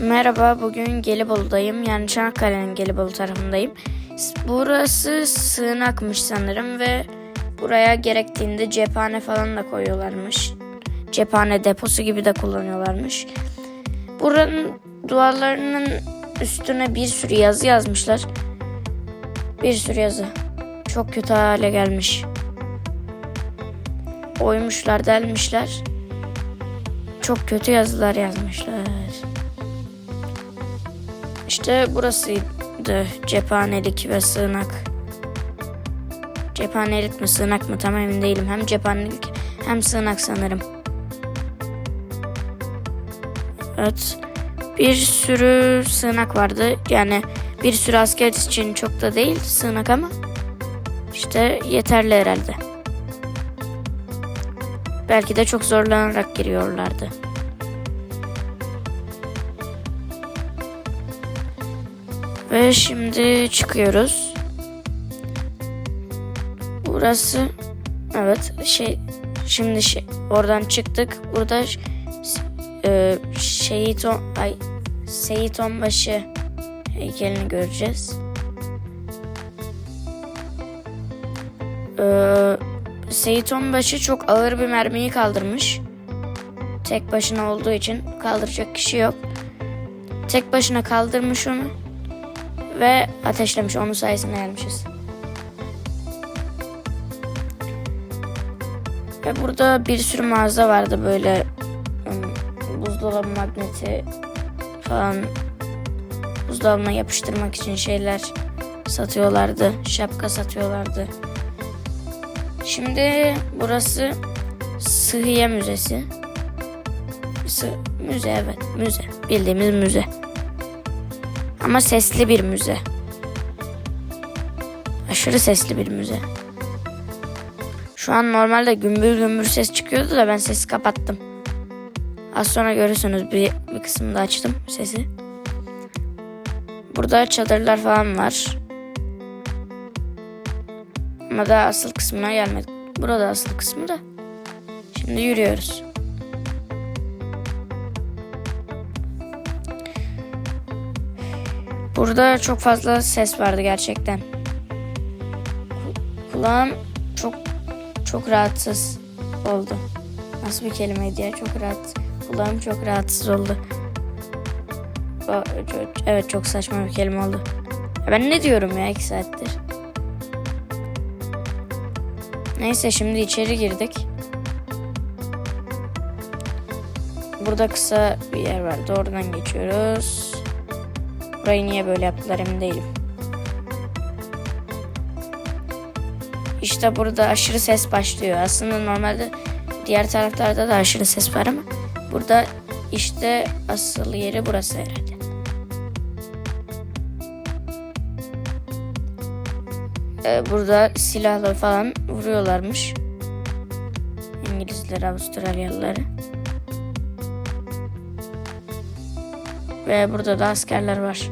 Merhaba, bugün Gelibolu'dayım. Yani Çanakkale'nin Gelibolu tarafındayım. Burası sığınakmış sanırım ve buraya gerektiğinde cephane falan da koyuyorlarmış. Cephane deposu gibi de kullanıyorlarmış. Buranın duvarlarının üstüne bir sürü yazı yazmışlar. Bir sürü yazı. Çok kötü hale gelmiş. Oymuşlar, delmişler. Çok kötü yazılar yazmışlar. İşte burasıydı cephanelik ve sığınak. Cephanelik mi sığınak mı tam emin değilim. Hem cephanelik hem sığınak sanırım. Evet. Bir sürü sığınak vardı. Yani bir sürü asker için çok da değil sığınak ama işte yeterli herhalde. Belki de çok zorlanarak giriyorlardı. Ve şimdi çıkıyoruz. Burası evet şey şimdi şey, oradan çıktık. Burada e, şehit on, ay Seyit Onbaşı heykelini göreceğiz. Ee, Seyit Onbaşı çok ağır bir mermiyi kaldırmış. Tek başına olduğu için kaldıracak kişi yok. Tek başına kaldırmış onu ve ateşlemiş. Onun sayesinde gelmişiz. Ve burada bir sürü mağaza vardı böyle buzdolabı magneti falan buzdolabına yapıştırmak için şeyler satıyorlardı. Şapka satıyorlardı. Şimdi burası Sıhhiye Müzesi. Sı- müze evet müze. Bildiğimiz müze. Ama sesli bir müze. Aşırı sesli bir müze. Şu an normalde gümbür gümbür ses çıkıyordu da ben sesi kapattım. Az sonra görürsünüz bir, bir kısmında açtım sesi. Burada çadırlar falan var. Ama daha asıl kısmına gelmedik. Burada asıl kısmı da. Şimdi yürüyoruz. Burada çok fazla ses vardı gerçekten. Ku- Kulağım çok çok rahatsız oldu. Nasıl bir kelimeydi ya? Çok rahat. Kulağım çok rahatsız oldu. Evet çok saçma bir kelime oldu. Ben ne diyorum ya iki saattir? Neyse şimdi içeri girdik. Burada kısa bir yer vardı. Oradan geçiyoruz. Burayı niye böyle yaptılar emin değilim. İşte burada aşırı ses başlıyor. Aslında normalde diğer taraflarda da aşırı ses var ama burada işte asıl yeri burası herhalde. Ee, burada silahla falan vuruyorlarmış. İngilizler, Avustralyalıları. Ve burada da askerler var.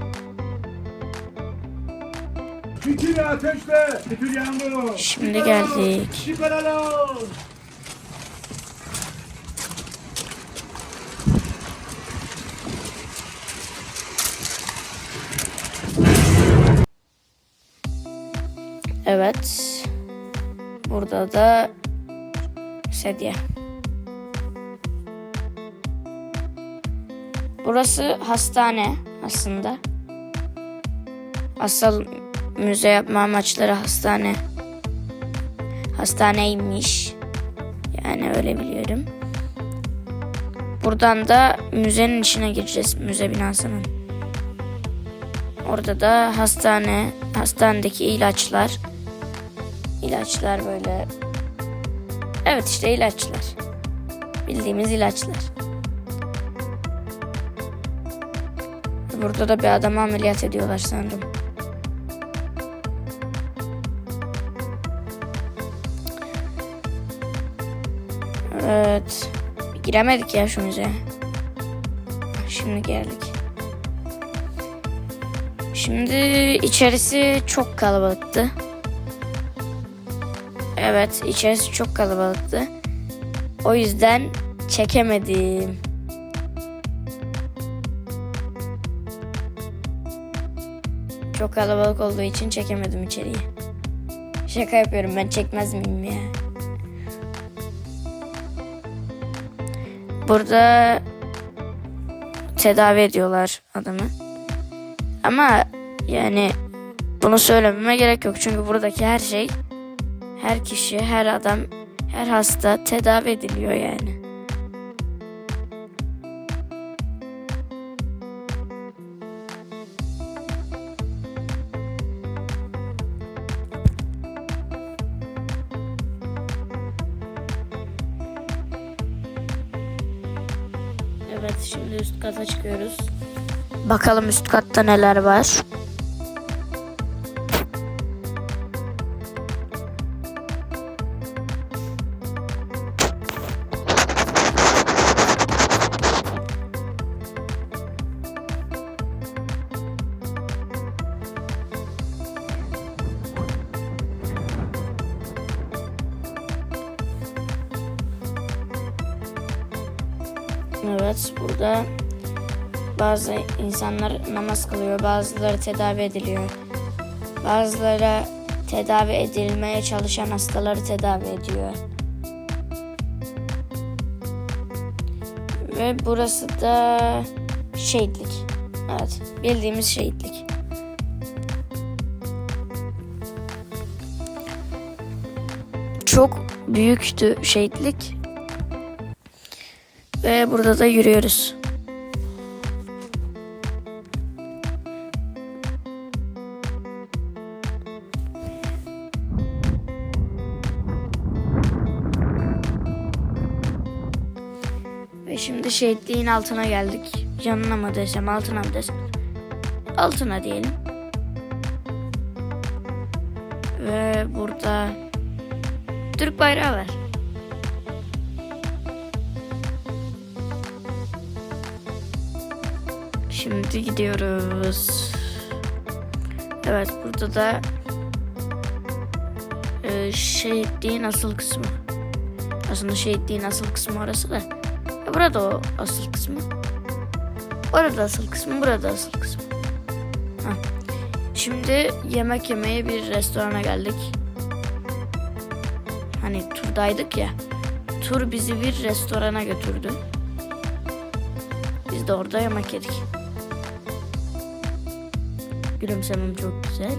Fikir ateşle, fikir yağmur. Şimdi geldik. Çıkaralım. Evet. Burada da sedye. Burası hastane aslında. Asıl müze yapma amaçları hastane. Hastaneymiş. Yani öyle biliyorum. Buradan da müzenin içine gireceğiz. Müze binasının. Orada da hastane, hastanedeki ilaçlar. İlaçlar böyle. Evet işte ilaçlar. Bildiğimiz ilaçlar. Burada da bir adamı ameliyat ediyorlar sanırım. Evet. Giremedik ya şu müzeye. Şimdi geldik. Şimdi içerisi çok kalabalıktı. Evet, içerisi çok kalabalıktı. O yüzden çekemedim. Çok kalabalık olduğu için çekemedim içeriği. Şaka yapıyorum ben çekmez miyim ya? Burada tedavi ediyorlar adamı. Ama yani bunu söylememe gerek yok. Çünkü buradaki her şey, her kişi, her adam, her hasta tedavi ediliyor yani. Evet şimdi üst kata çıkıyoruz. Bakalım üst katta neler var. Evet burada bazı insanlar namaz kılıyor, bazıları tedavi ediliyor. Bazıları tedavi edilmeye çalışan hastaları tedavi ediyor. Ve burası da şehitlik. Evet, bildiğimiz şehitlik. Çok büyüktü şehitlik. Ve burada da yürüyoruz. Ve şimdi şehitliğin altına geldik. Yanına mı desem altına mı desem. Altına diyelim. Ve burada Türk bayrağı var. Şimdi gidiyoruz. Evet burada da e, şehitliğin asıl kısmı. Aslında şehitliğin asıl kısmı orası da. E, burada o asıl kısmı. Orada asıl kısmı, burada asıl kısmı. Hah. Şimdi yemek yemeye bir restorana geldik. Hani turdaydık ya. Tur bizi bir restorana götürdü. Biz de orada yemek yedik. Gülümsemem çok güzel.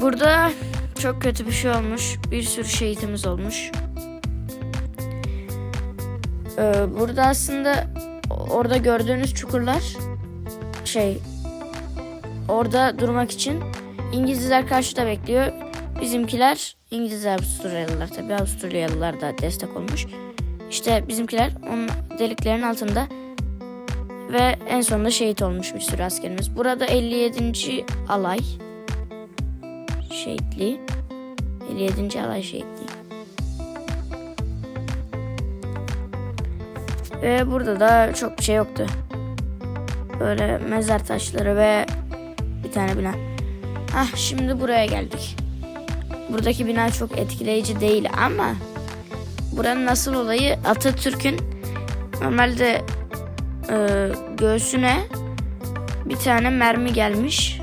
Burada çok kötü bir şey olmuş. Bir sürü şehitimiz olmuş. Ee, burada aslında orada gördüğünüz çukurlar şey orada durmak için İngilizler karşıda bekliyor. Bizimkiler İngilizler Avusturyalılar tabii Avusturyalılar da destek olmuş. İşte bizimkiler onun deliklerin altında ve en sonunda şehit olmuş bir sürü askerimiz. Burada 57. alay şehitliği. 57. alay şehitliği. Ve burada da çok bir şey yoktu. Böyle mezar taşları ve bir tane bina. Ah şimdi buraya geldik. Buradaki bina çok etkileyici değil ama buranın nasıl olayı Atatürk'ün normalde e, göğsüne bir tane mermi gelmiş.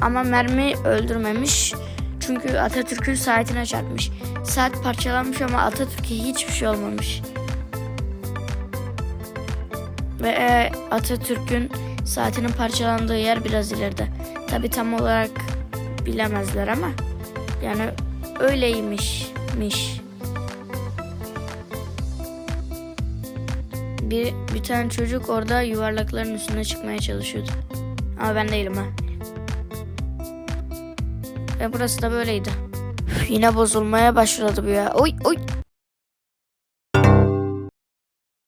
Ama mermi öldürmemiş. Çünkü Atatürk'ün saatine çarpmış. Saat parçalanmış ama Atatürk'e hiçbir şey olmamış. Ve e, Atatürk'ün saatinin parçalandığı yer biraz ileride. Tabi tam olarak bilemezler ama yani öyleymişmiş. Bir, bir tane çocuk orada yuvarlakların üstüne çıkmaya çalışıyordu. Ama ben değilim ha. Ve burası da böyleydi. Üf, Yine bozulmaya başladı bu ya. Oy oy.